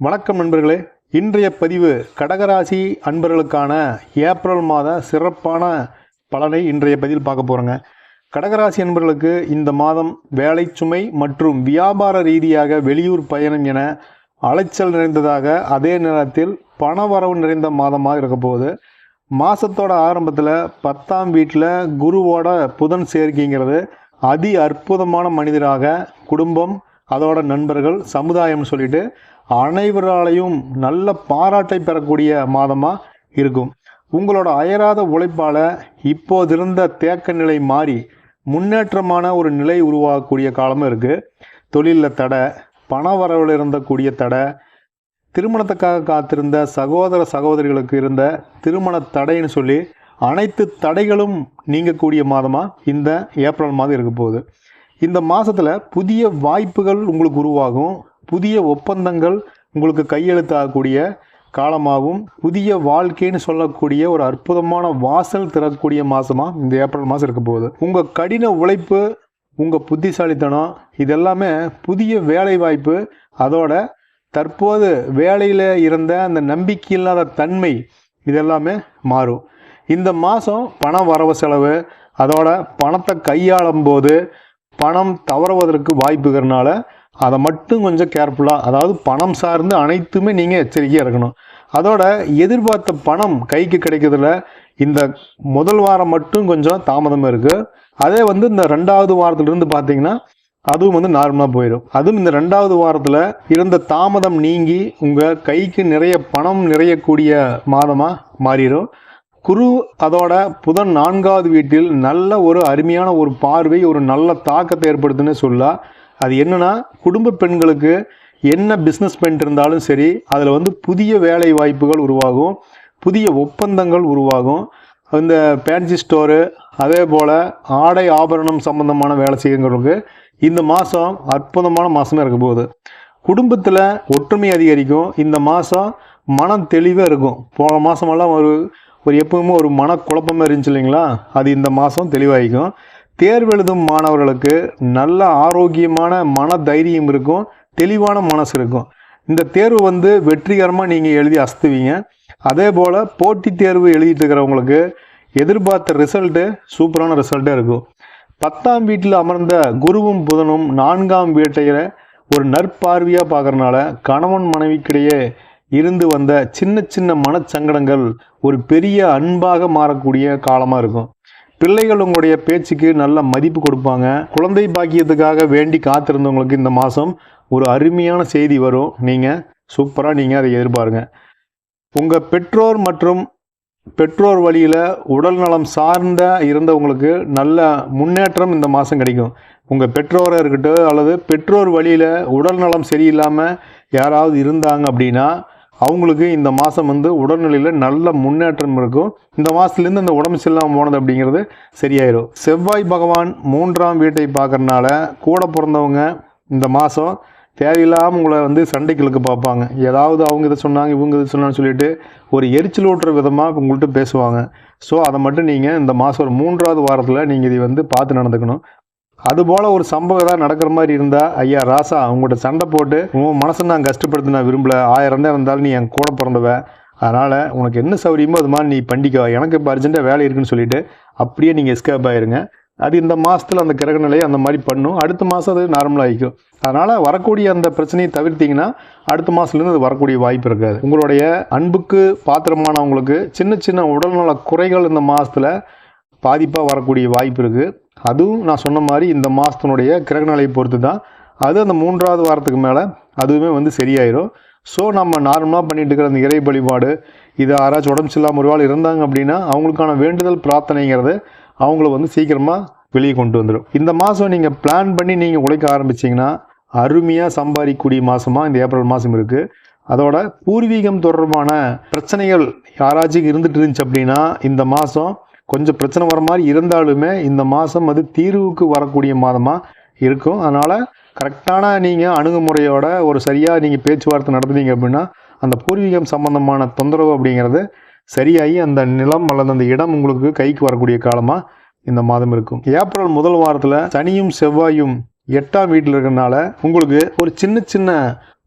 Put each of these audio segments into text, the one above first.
வணக்கம் நண்பர்களே. இன்றைய பதிவு கடகராசி அன்பர்களுக்கான ஏப்ரல் மாத சிறப்பான பலனை இன்றைய பதிவில் பார்க்க போகிறோங்க கடகராசி அன்பர்களுக்கு இந்த மாதம் வேலை சுமை மற்றும் வியாபார ரீதியாக வெளியூர் பயணம் என அலைச்சல் நிறைந்ததாக அதே நேரத்தில் பணவரவு நிறைந்த மாதமாக இருக்க போகுது. மாதத்தோட ஆரம்பத்தில் பத்தாம் வீட்டில் குருவோட புதன் சேர்க்கைங்கிறது அதி அற்புதமான மனிதராக குடும்பம் அதோட நண்பர்கள் சமுதாயம்னு சொல்லிட்டு அனைவராலையும் நல்ல பாராட்டை பெறக்கூடிய மாதமாக இருக்கும். உங்களோட அயராத உழைப்பால் இப்போதிருந்த தேக்க நிலை மாறி முன்னேற்றமான ஒரு நிலை உருவாகக்கூடிய காலமும் இருக்குது தொழிலில் தடை பண வரவில் இருந்தக்கூடிய தடை திருமணத்துக்காக காத்திருந்த சகோதர சகோதரிகளுக்கு இருந்த திருமண தடைன்னு சொல்லி அனைத்து தடைகளும் நீங்கக்கூடிய மாதமாக இந்த ஏப்ரல் மாதம் இருக்க போகுது. இந்த மாதத்தில் புதிய வாய்ப்புகள் உங்களுக்கு உருவாகும். புதிய ஒப்பந்தங்கள் உங்களுக்கு கையெழுத்தாகக்கூடிய காலமாகவும் புதிய வாழ்க்கைன்னு சொல்லக்கூடிய ஒரு அற்புதமான வாசல் திறக்கக்கூடிய மாதமாக இந்த ஏப்ரல் மாதம் இருக்க போகுது. உங்கள் கடின உழைப்பு உங்கள் புத்திசாலித்தனம் இதெல்லாமே புதிய வேலை வாய்ப்பு அதோட தற்போது வேலையில் இருந்த அந்த நம்பிக்கை இல்லாத தன்மை இதெல்லாமே மாறும். இந்த மாதம் பண வரவு செலவு அதோட பணத்தை கையாளும் போது பணம் தவறுவதற்கு வாய்ப்புகிறனால அதை மட்டும் கொஞ்சம் கேர்ஃபுல்லாக அதாவது பணம் சார்ந்து அனைத்துமே நீங்கள் எச்சரிக்கையாக இருக்கணும். அதோட எதிர்பார்த்த பணம் கைக்கு கிடைக்கிறதுல இந்த முதல் வாரம் மட்டும் கொஞ்சம் தாமதமாக இருக்குது அதே வந்து இந்த ரெண்டாவது வாரத்துலேருந்து பார்த்தீங்கன்னா அதுவும் வந்து நார்மலாக போயிடும். அதுவும் இந்த ரெண்டாவது வாரத்தில் இருந்த தாமதம் நீங்கி உங்கள் கைக்கு நிறைய பணம் நிறையக்கூடிய மாதமாக மாறிடும். குரு அதோட புதன் நான்காவது வீட்டில் நல்ல ஒரு அருமையான ஒரு பார்வை ஒரு நல்ல தாக்கத்தை ஏற்படுத்துன்னு சொல்ல அது என்னன்னா குடும்ப பெண்களுக்கு என்ன பிஸ்னஸ் பண்ணிட்டு இருந்தாலும் சரி அதில் வந்து புதிய வேலை வாய்ப்புகள் உருவாகும் புதிய ஒப்பந்தங்கள் உருவாகும். இந்த பேன்சி ஸ்டோரு அதே போல் ஆடை ஆபரணம் சம்பந்தமான வேலை செய்யறவங்களுக்கு இந்த மாதம் அற்புதமான மாதமே இருக்க போகுது. குடும்பத்தில் ஒற்றுமை அதிகரிக்கும். இந்த மாதம் மனம் தெளிவாக இருக்கும். போன மாதமெல்லாம் ஒரு ஒரு எப்பவுமே ஒரு மனக்குழப்பமாக இருந்துச்சு இல்லைங்களா? அது இந்த மாதம் தெளிவாகிக்கும் தேர்வெழுதும் மாணவர்களுக்கு நல்ல ஆரோக்கியமான மன தைரியம் இருக்கும் தெளிவான மனசு இருக்கும். இந்த தேர்வு வந்து வெற்றிகரமாக நீங்கள் எழுதி அஸ்துவீங்க அதே போல் போட்டித் தேர்வு எழுதிட்டு இருக்கிறவங்களுக்கு எதிர்பார்த்த ரிசல்ட்டு சூப்பரான ரிசல்ட்டே இருக்கும். பத்தாம் வீட்டில் அமர்ந்த குருவும் புதனும் நான்காம் வீட்டையில ஒரு நற்பார்வையாக பார்க்கறனால கணவன் மனைவிக்கிடையே இருந்து வந்த சின்ன சின்ன மனச்சங்கடங்கள் ஒரு பெரிய அன்பாக மாறக்கூடிய காலமாக இருக்கும். பிள்ளைகள் உங்களுடைய பேச்சுக்கு நல்ல மதிப்பு கொடுப்பாங்க. குழந்தை பாக்கியத்துக்காக வேண்டி காத்திருந்தவங்களுக்கு இந்த மாதம் ஒரு அருமையான செய்தி வரும். நீங்கள் சூப்பராக நீங்கள் அதை எதிர்பாருங்க. உங்கள் பெற்றோர் மற்றும் பெற்றோர் வழியில் உடல் நலம் சார்ந்த இருந்தவங்களுக்கு நல்ல முன்னேற்றம் இந்த மாதம் கிடைக்கும். உங்கள் பெற்றோராக இருக்கட்டும் அல்லது பெற்றோர் வழியில் உடல் நலம் சரியில்லாமல் யாராவது இருந்தாங்க அப்படின்னா அவங்களுக்கு இந்த மாதம் வந்து உடல்நிலையில் நல்ல முன்னேற்றம் இருக்கும். இந்த மாதத்துலேருந்து இந்த உடம்பு சரியில்லாமல் போனது அப்படிங்கிறது சரியாயிடும் செவ்வாய் பகவான் மூன்றாம் வீட்டை பார்க்குறனால கூட பிறந்தவங்க இந்த மாதம் தேவையில்லாமல் உங்களை வந்து சண்டைகளுக்கு பார்ப்பாங்க. ஏதாவது அவங்க இதை சொன்னாங்க இவங்க இதை சொன்னான்னு சொல்லிட்டு ஒரு எரிச்சல் ஓட்டுற விதமாக உங்கள்கிட்ட பேசுவாங்க. ஸோ அதை மட்டும் நீங்கள் இந்த மாதம் ஒரு மூன்றாவது வாரத்தில் நீங்கள் இதை வந்து பார்த்து நடந்துக்கணும். அதுபோல் ஒரு சம்பவம் ஏதாவது நடக்கிற மாதிரி இருந்தால் ஐயா ராசா அவங்கள்ட்ட சண்டை போட்டு உன் மனசை நான் கஷ்டப்படுத்த நான் விரும்பல ஆயிரம் தான் இருந்தாலும் நீ என் கூட பிறந்தவன் அதனால் உனக்கு என்ன சௌரியமோ அது மாதிரி நீ பண்ணிக்கோ. எனக்கு இப்போ அர்ஜென்ட்டாக வேலை இருக்குன்னு சொல்லிட்டு அப்படியே நீங்கள் எஸ்கேப் ஆயிருங்க. அது இந்த மாதத்தில் அந்த கிரக நிலையை அந்த மாதிரி பண்ணும். அடுத்த மாதம் அது நார்மலாக ஆகிக்கும். அதனால் வரக்கூடிய அந்த பிரச்சனையை தவிர்த்தீங்கன்னா அடுத்த மாதத்துலேருந்து அது வரக்கூடிய வாய்ப்பு இருக்காது. உங்களுடைய அன்புக்கு பாத்திரமானவங்களுக்கு சின்ன சின்ன உடல்நல குறைகள் இந்த மாதத்தில் பாதிப்பாக வரக்கூடிய வாய்ப்பு இருக்குது அதுவும் நான் சொன்ன மாதிரி இந்த மாதத்தினுடைய கிரகநிலையை பொறுத்து தான் அது அந்த மூன்றாவது வாரத்துக்கு மேலே அதுவுமே வந்து சரியாயிரும். ஸோ நம்ம நார்மலாக பண்ணிட்டு இருக்கிற அந்த இறை வழிபாடு இது யாராச்சும் உடம்பு சரியில்லாமல் ஒரு இருந்தாங்க அப்படின்னா அவங்களுக்கான வேண்டுதல் பிரார்த்தனைங்கிறது அவங்கள வந்து சீக்கிரமாக வெளியே கொண்டு வந்துடும் இந்த மாதம் நீங்கள் பிளான் பண்ணி நீங்கள் உழைக்க ஆரம்பிச்சிங்கன்னா அருமையாக சம்பாதிக்கக்கூடிய மாதமாக இந்த ஏப்ரல் மாதம் இருக்குது அதோட பூர்வீகம் தொடர்பான பிரச்சனைகள் யாராச்சும் இருந்துட்டு இருந்துச்சு அப்படின்னா இந்த மாதம் கொஞ்சம் பிரச்சனை வர மாதிரி இருந்தாலுமே இந்த மாதம் அது தீர்வுக்கு வரக்கூடிய மாதமாக இருக்கும். அதனால் கரெக்டான நீங்கள் அணுகுமுறையோட ஒரு சரியாக நீங்கள் பேச்சுவார்த்தை நடத்துனீங்க அப்படின்னா அந்த பூர்வீகம் சம்பந்தமான தொந்தரவு அப்படிங்கிறது சரியாகி அந்த நிலம் அல்லது அந்த இடம் உங்களுக்கு கைக்கு வரக்கூடிய காலமாக இந்த மாதம் இருக்கும். ஏப்ரல் முதல் வாரத்தில் சனியும் செவ்வாயும் எட்டாம் வீட்டில் இருக்கிறனால உங்களுக்கு ஒரு சின்ன சின்ன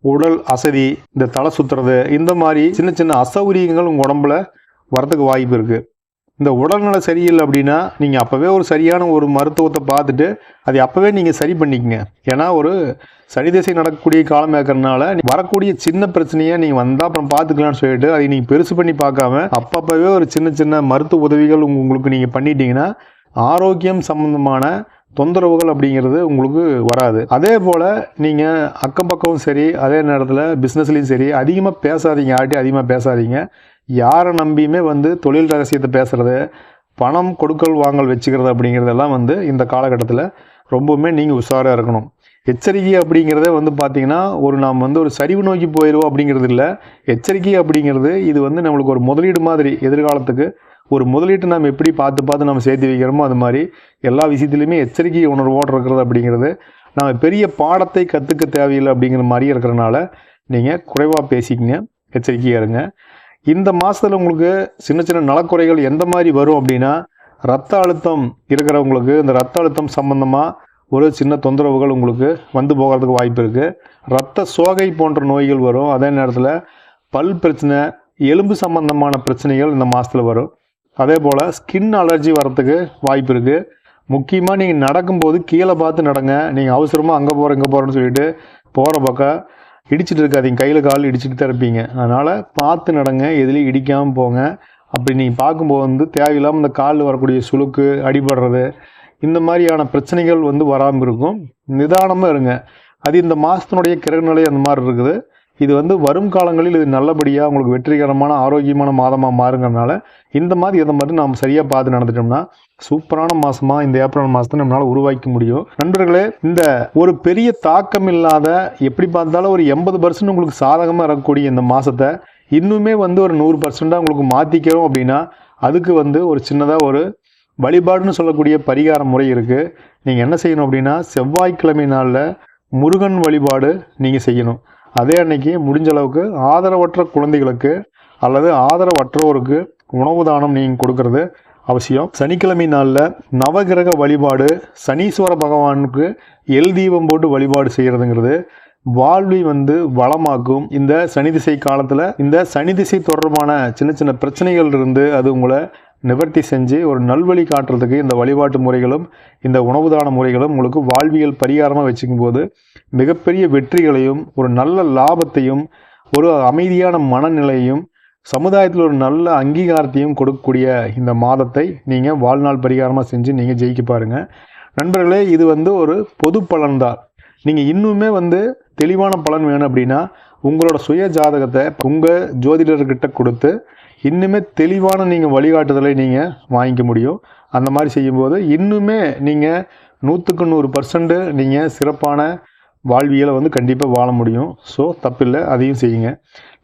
உடல் அசதி இந்த தலை சுற்றுறது இந்த மாதிரி சின்ன சின்ன அசௌகரியங்கள் உங்கள் உடம்புல வரதுக்கு வாய்ப்பு இருக்குது இந்த உடல்நல சரியில்லை அப்படின்னா நீங்கள் அப்போவே ஒரு சரியான ஒரு மருத்துவத்தை பார்த்துட்டு அதை அப்போவே நீங்கள் சரி பண்ணிக்கங்க. ஏன்னா ஒரு சனி திசை நடக்கக்கூடிய காலம் இருக்கிறதுனால வரக்கூடிய சின்ன பிரச்சனையை நீங்கள் வந்தால் அப்புறம் பார்த்துக்கலாம்னு சொல்லிட்டு அதை நீங்கள் பெருசு பண்ணி பார்க்காம அப்பப்போவே ஒரு சின்ன சின்ன மருத்துவ உதவிகள் உங்களுக்கு நீங்கள் பண்ணிட்டீங்கன்னா ஆரோக்கியம் சம்பந்தமான தொந்தரவுகள் அப்படிங்கிறது உங்களுக்கு வராது. அதே போல் நீங்கள் அக்கம் பக்கமும் சரி அதே நேரத்தில் பிஸ்னஸ்லேயும் சரி அதிகமாக பேசாதீங்க ஆட்டி அதிகமாக பேசாதீங்க. யாரை நம்பியுமே வந்து தொழில் ரகசியத்தை பேசுகிறது பணம் கொடுக்கல் வாங்கல் வச்சுக்கிறது அப்படிங்கிறதெல்லாம் வந்து இந்த காலகட்டத்தில் ரொம்பவுமே நீங்கள் உஷாராக இருக்கணும். எச்சரிக்கை அப்படிங்கிறத வந்து பார்த்தீங்கன்னா ஒரு நாம் வந்து ஒரு சரிவு நோக்கி போயிடுவோம் அப்படிங்கிறது இல்லை. எச்சரிக்கை அப்படிங்கிறது இது வந்து நம்மளுக்கு ஒரு முதலீடு மாதிரி எதிர்காலத்துக்கு ஒரு முதலீட்டு நாம் எப்படி பார்த்து பார்த்து நம்ம சேர்த்து வைக்கிறோமோ அது மாதிரி எல்லா விஷயத்துலையுமே எச்சரிக்கை உணர்வோடு இருக்கிறது அப்படிங்கிறது நம்ம பெரிய பாடத்தை கற்றுக்க தேவையில்லை அப்படிங்கிற மாதிரி இருக்கிறனால நீங்கள் குறைவாக பேசிக்கங்க எச்சரிக்கையாக இருங்க. இந்த மாதத்தில் உங்களுக்கு சின்ன சின்ன நலக்குறைகள் எந்த மாதிரி வரும் அப்படின்னா ரத்த அழுத்தம் இருக்கிறவங்களுக்கு இந்த ரத்த அழுத்தம் சம்பந்தமாக ஒரு சின்ன தொந்தரவுகள் உங்களுக்கு வந்து போகிறதுக்கு வாய்ப்பு இருக்குது ரத்த சோகை போன்ற நோய்கள் வரும். அதே நேரத்தில் பல் பிரச்சனை எலும்பு சம்பந்தமான பிரச்சனைகள் இந்த மாதத்தில் வரும். அதே போல் ஸ்கின் அலர்ஜி வரத்துக்கு வாய்ப்பு இருக்குது முக்கியமாக நீங்கள் நடக்கும்போது கீழே பார்த்து நடங்க. நீங்கள் அவசரமாக அங்கே போகிற இங்கே போகிறேன்னு சொல்லிட்டு போகிற பக்கம் இடிச்சிட்டு இருக்காதீங்க. கையில் கால் இடிச்சிட்டு தான் இருப்பீங்க. அதனால் பார்த்து நடங்க. எதுலேயும் இடிக்காமல் போங்க. அப்படி நீங்கள் பார்க்கும்போது வந்து தேவையில்லாமல் இந்த காலில் வரக்கூடிய சுழுக்கு அடிபடுறது இந்த மாதிரியான பிரச்சனைகள் வந்து வராமல் இருக்கும். நிதானமாக இருங்க. அது இந்த மாதத்தினுடைய கிரகநிலை அந்த மாதிரி இருக்குது. இது வந்து வரும் காலங்களில் இது நல்லபடியாக உங்களுக்கு வெற்றிகரமான ஆரோக்கியமான மாதமாக மாறுங்கிறதுனால இந்த மாதிரி இதை மாதிரி நாம் சரியாக பார்த்து நடந்துட்டோம்னா சூப்பரான மாதமாக இந்த ஏப்ரல் மாதத்தை நம்மளால் உருவாக்க முடியும். நண்பர்களே இந்த ஒரு பெரிய தாக்கம் இல்லாத எப்படி பார்த்தாலும் ஒரு எண்பது பர்சன்ட் உங்களுக்கு சாதகமாக இருக்கக்கூடிய இந்த மாதத்தை இன்னுமே வந்து ஒரு நூறு பர்சன்ட்டாக உங்களுக்கு மாற்றிக்கிறோம் அப்படின்னா அதுக்கு வந்து ஒரு சின்னதாக ஒரு வழிபாடுன்னு சொல்லக்கூடிய பரிகார முறை இருக்குது நீங்கள் என்ன செய்யணும் அப்படின்னா செவ்வாய்க்கிழமை நாளில் முருகன் வழிபாடு நீங்கள் செய்யணும். அதே அன்னைக்கு முடிஞ்ச அளவுக்கு ஆதரவற்ற குழந்தைகளுக்கு அல்லது ஆதரவற்றோருக்கு உணவு தானம் நீங்கள் கொடுக்கறது அவசியம். சனிக்கிழமை நாளில் நவகிரக வழிபாடு சனீஸ்வர பகவானுக்கு எல் தீபம் போட்டு வழிபாடு செய்கிறதுங்கிறது வாழ்வை வந்து வளமாக்கும். இந்த சனி திசை காலத்தில் இந்த சனி திசை தொடர்பான சின்ன சின்ன பிரச்சனைகள் இருந்து அது உங்களை நிவர்த்தி செஞ்சு ஒரு நல்வழி காட்டுறதுக்கு இந்த வழிபாட்டு முறைகளும் இந்த உணவு தான முறைகளும் உங்களுக்கு வாழ்வியல் பரிகாரமாக வச்சுக்கும் போது மிகப்பெரிய வெற்றிகளையும் ஒரு நல்ல லாபத்தையும் ஒரு அமைதியான மனநிலையும் சமுதாயத்தில் ஒரு நல்ல அங்கீகாரத்தையும் கொடுக்கக்கூடிய இந்த மாதத்தை நீங்கள் வாழ்நாள் பரிகாரமாக செஞ்சு நீங்கள் ஜெயிக்க பாருங்கள் நண்பர்களே இது வந்து ஒரு பொது பலன்தான் நீங்கள் இன்னுமே வந்து தெளிவான பலன் வேணும் அப்படின்னா உங்களோட சுய ஜாதகத்தை உங்கள் ஜோதிடர்கிட்ட கொடுத்து இன்னுமே தெளிவான நீங்கள் வழிகாட்டுதலை நீங்கள் வாங்கிக்க முடியும். அந்த மாதிரி செய்யும்போது இன்னுமே நீங்கள் நூற்றுக்கு நூறு பர்சன்ட்டு நீங்கள் சிறப்பான வாழ்வியலை வந்து கண்டிப்பாக வாழ முடியும். ஸோ தப்பில்லை. அதையும் செய்யுங்க.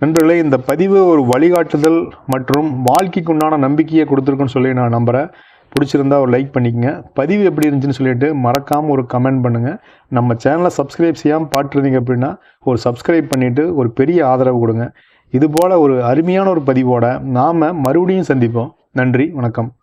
நண்பர்களே இந்த பதிவு ஒரு வழிகாட்டுதல் மற்றும் வாழ்க்கைக்கு உண்டான நம்பிக்கையை கொடுத்துருக்குன்னு சொல்லி நான் நம்புகிறேன் பிடிச்சிருந்தா ஒரு லைக் பண்ணிக்கங்க. பதிவு எப்படி இருந்துச்சுன்னு சொல்லிட்டு மறக்காமல் ஒரு கமெண்ட் பண்ணுங்கள் நம்ம சேனலை சப்ஸ்கிரைப் செய்யாமல் பார்த்துருந்தீங்க அப்படின்னா ஒரு சப்ஸ்கிரைப் பண்ணிவிட்டு ஒரு பெரிய ஆதரவு கொடுங்க. இதுபோல் ஒரு அருமையான ஒரு பதிவோட நாம் மறுபடியும் சந்திப்போம். நன்றி வணக்கம்.